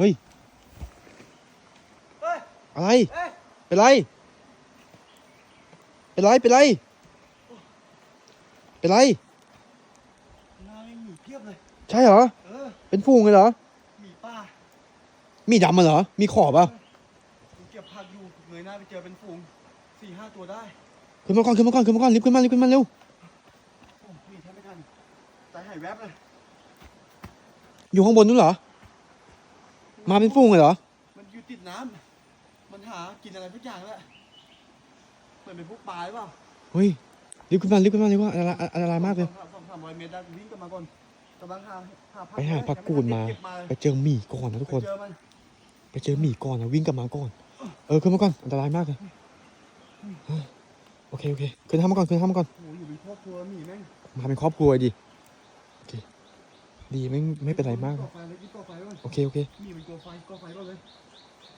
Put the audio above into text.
เฮ้ยเฮ้ย อะไรเอ้ยเป็นไร เป็นไร เป็นไร เป็นไรหน้าไม่มีเพียบเลย ใช่เหรอ เออเป็นฟูงเลยเหรอ หมีป่ามีดำมาเหรอ มีขอบอะผมเก็บผักอยู่เงยหน้าไปเจอเป็นฝูงสี่ห้าตัวได้ขึ้นมาก่อนขึ้นมาก่อนขึ้นมาก่อนรีบขึ้นมารีบขึ้นมาเร็วโอ้มีแทบไม่ทันใจหายแวบเลย อยู่ข้างบนนู้นเหรอ มาเป็นฟูงเลยเหรอ มันอยู่ติดน้ำมันหากินอะไรทุกอย่างแหละเหมือนเป็นพวกปลาหรือเปล่าเฮ้ยรีบขึ้นมารีบขึ้นมาเลยว่าอันตรายอันตรายมากเลย สองสองสามร้อยเมตรได้วิ่งกลับมาก่อนกำลังหาหาผักไปหาผักกูดมา เก็บมาเลยไปเจอหมีก่อนนะทุกคน ไปเจอมันไปเจอหมีก่อนนะวิ่งกลับมาก่อน เออขึ้นมาก่อนอันตรายมากเลยเฮ้ยโอเคโอเคขึ้นห้ามมาก่อนขึ้นห้ามมาก่อน โอ้โหอยู่เป็นครอบครัวหมีแม่งมาเป็นครอบครัวดิโอเคดีไม่ไม่เป็นไรมากก่อไฟเลยก่อไฟก่อน โอเคโอเค นี่มันกลัวไฟกลัวไฟก็เลย